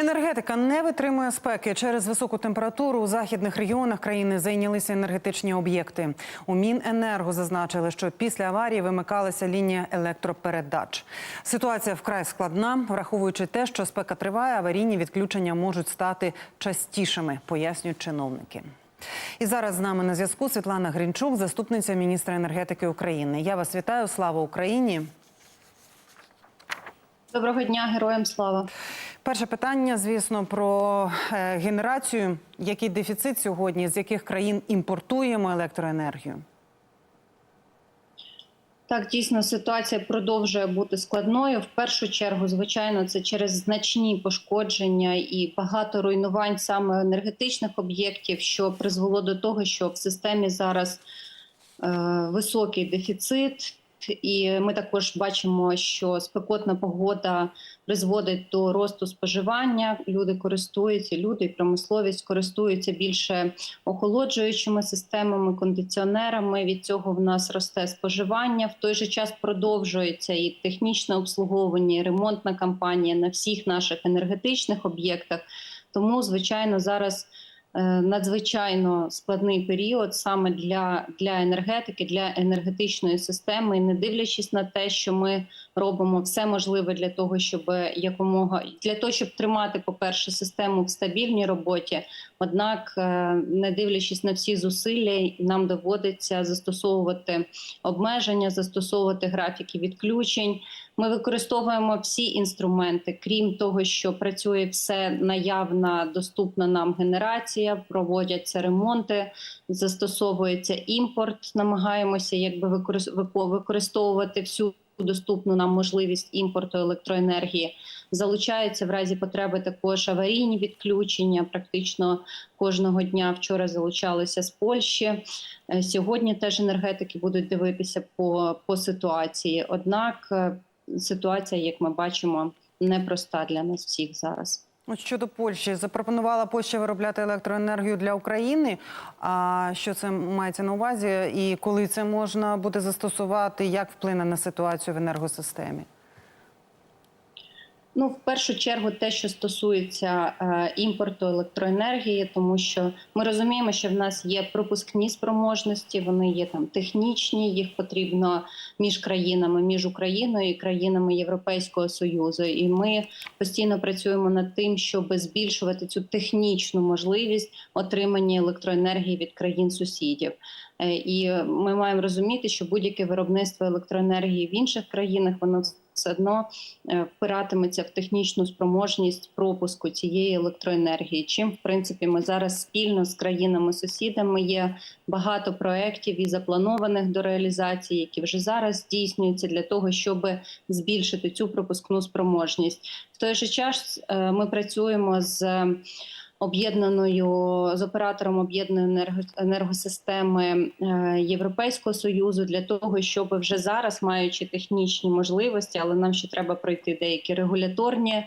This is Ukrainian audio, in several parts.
Енергетика не витримує спеки. Через високу температуру у західних регіонах країни зайнялися енергетичні об'єкти. У Міненерго зазначили, що після аварії вимикалася лінія електропередач. Ситуація вкрай складна, враховуючи те, що спека триває, аварійні відключення можуть стати частішими, пояснюють чиновники. І зараз з нами на зв'язку Світлана Гринчук, заступниця міністра енергетики України. Я вас вітаю. Слава Україні! Доброго дня, героям слава. Перше питання, звісно, про е, генерацію. Який дефіцит сьогодні? З яких країн імпортуємо електроенергію? Так, дійсно, ситуація продовжує бути складною. В першу чергу, звичайно, це через значні пошкодження і багато руйнувань саме енергетичних об'єктів, що призвело до того, що в системі зараз е, високий дефіцит. І ми також бачимо, що спекотна погода призводить до росту споживання. Люди користуються, люди і промисловість користуються більше охолоджуючими системами, кондиціонерами. Від цього в нас росте споживання. В той же час продовжується і технічне обслуговування, і ремонтна кампанія на всіх наших енергетичних об'єктах. Тому, звичайно, зараз. Е, Надзвичайно складний період саме для, для енергетики, для енергетичної системи, не дивлячись на те, що ми робимо все можливе для того, щоб якомога для того, щоб тримати, по-перше, систему в стабільній роботі. Однак, е, не дивлячись на всі зусилля, нам доводиться застосовувати обмеження, застосовувати графіки відключень. Ми використовуємо всі інструменти, крім того, що працює все наявна, доступна нам генерація, проводяться ремонти, застосовується імпорт. Намагаємося якби використ- використовувати всю доступну нам можливість імпорту електроенергії. Залучаються в разі потреби також аварійні відключення. Практично кожного дня вчора залучалися з Польщі. Е, Сьогодні теж енергетики будуть дивитися по, по ситуації. Однак е, ситуація, як ми бачимо, непроста для нас всіх зараз. От щодо Польщі, запропонувала Польща виробляти електроенергію для України. А що це мається на увазі? І коли це можна буде застосувати? Як вплине на ситуацію в енергосистемі? Ну, в першу чергу, те, що стосується е, імпорту електроенергії, тому що ми розуміємо, що в нас є пропускні спроможності, вони є там технічні, їх потрібно між країнами, між Україною і країнами Європейського союзу. І ми постійно працюємо над тим, щоб збільшувати цю технічну можливість отримання електроенергії від країн сусідів. Е, І ми маємо розуміти, що будь-яке виробництво електроенергії в інших країнах воно все одно е, впиратиметься в технічну спроможність пропуску цієї електроенергії. Чим в принципі ми зараз спільно з країнами-сусідами є багато проєктів і запланованих до реалізації, які вже зараз здійснюються для того, щоб збільшити цю пропускну спроможність. В той же час е, ми працюємо з об'єднаною з оператором об'єднаної енерго, енергосистеми е, Європейського союзу для того, щоб вже зараз, маючи технічні можливості, але нам ще треба пройти деякі регуляторні.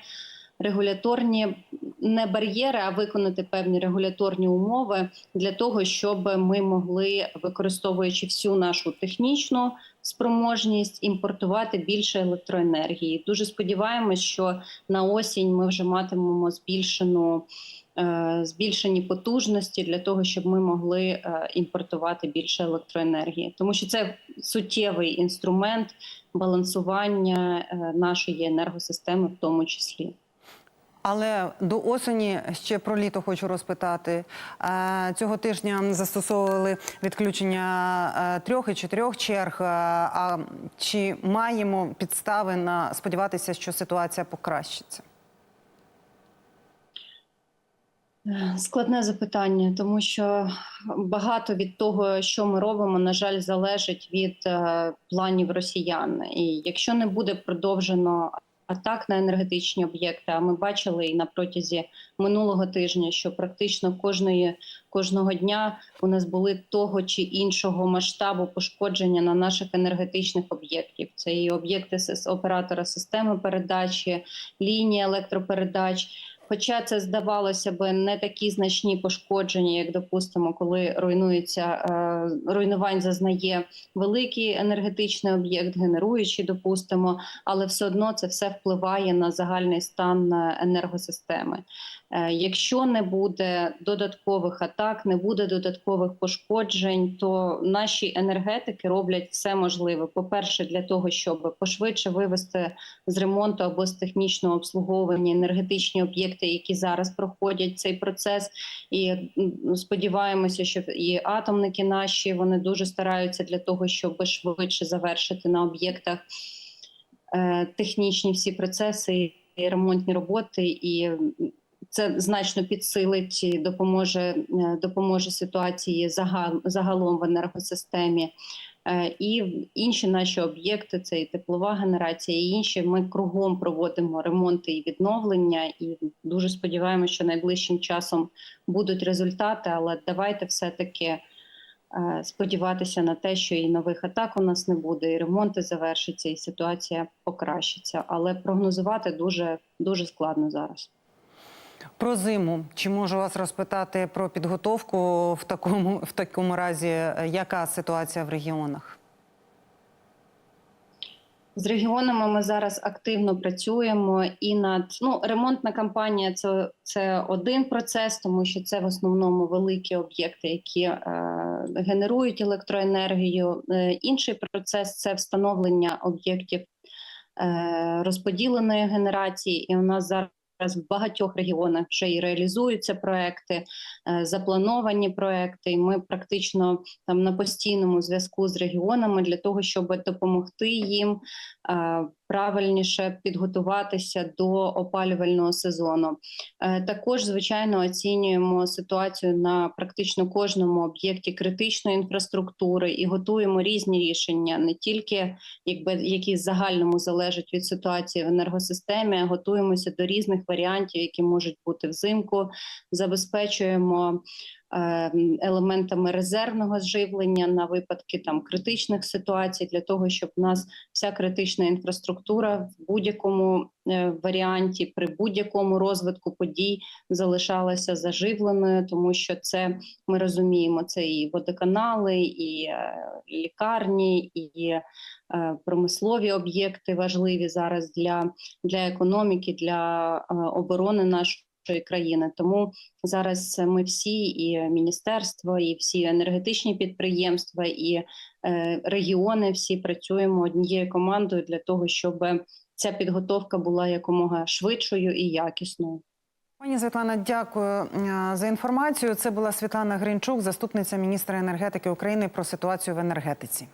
Регуляторні не бар'єри, а виконати певні регуляторні умови для того, щоб ми могли, використовуючи всю нашу технічну спроможність, імпортувати більше електроенергії. Дуже сподіваємось, що на осінь ми вже матимемо збільшену збільшені потужності для того, щоб ми могли е, імпортувати більше електроенергії, тому що це суттєвий інструмент балансування е, нашої енергосистеми, в тому числі. Але до осені ще про літо хочу розпитати. Е, Цього тижня застосовували відключення е, трьох і чотирьох черг. Е, А чи маємо підстави на сподіватися, що ситуація покращиться? Складне запитання, тому що багато від того, що ми робимо, на жаль, залежить від е, планів росіян. І якщо не буде продовжено атак на енергетичні об'єкти, а ми бачили і на протязі минулого тижня, що практично кожної кожного дня у нас були того чи іншого масштабу пошкодження на наших енергетичних об'єктів. Це і об'єкти оператора системи передачі, лінії електропередач. Хоча це здавалося би не такі значні пошкодження, як допустимо, коли руйнується е, руйнувань, зазнає великий енергетичний об'єкт, генеруючий, допустимо, але все одно це все впливає на загальний стан е, енергосистеми. Е, Якщо не буде додаткових атак, не буде додаткових пошкоджень, то наші енергетики роблять все можливе. По-перше, для того, щоб пошвидше вивести з ремонту або з технічного обслуговування енергетичні об'єкти, які зараз проходять цей процес. І сподіваємося, що і атомники наші вони дуже стараються для того, щоб швидше завершити на об'єктах е, технічні всі процеси і ремонтні роботи і. Це значно підсилить допоможе, е, допоможе ситуації загал, загалом в енергосистемі. Е, І інші наші об'єкти, це і теплова генерація, і інші. Ми кругом проводимо ремонти і відновлення, і дуже сподіваємося, що найближчим часом будуть результати. Але давайте все-таки е, сподіватися на те, що і нових атак у нас не буде, і ремонти завершаться, і ситуація покращиться. Але прогнозувати дуже дуже складно зараз. Про зиму. Чи можу вас розпитати про підготовку в такому, в такому разі? Яка ситуація в регіонах? З регіонами ми зараз активно працюємо і над ну ремонтна кампанія це, це один процес, тому що це в основному великі об'єкти, які е, генерують електроенергію. Е, інший процес це встановлення об'єктів е, розподіленої генерації, і у нас зараз. В багатьох регіонах вже і реалізуються проекти, е, заплановані проекти. І ми практично там на постійному зв'язку з регіонами для того, щоб допомогти їм е, правильніше підготуватися до опалювального сезону. Е, Також, звичайно, оцінюємо ситуацію на практично кожному об'єкті критичної інфраструктури і готуємо різні рішення, не тільки якби які загальному залежать від ситуації в енергосистемі, а готуємося до різних варіантів, які можуть бути взимку. Забезпечуємо елементами резервного живлення на випадки там критичних ситуацій, для того, щоб у нас вся критична інфраструктура в будь-якому е, варіанті, при будь-якому розвитку подій залишалася заживленою, тому що це ми розуміємо, це і водоканали, і е, лікарні, і е, промислові об'єкти важливі зараз для, для економіки, для оборони нашої. Країни тому зараз ми всі, і міністерство, і всі енергетичні підприємства, і е, регіони всі працюємо однією командою для того, щоб ця підготовка була якомога швидшою і якісною. Пані Світлана, дякую е, за інформацію. Це була Світлана Гринчук, заступниця міністра енергетики України про ситуацію в енергетиці.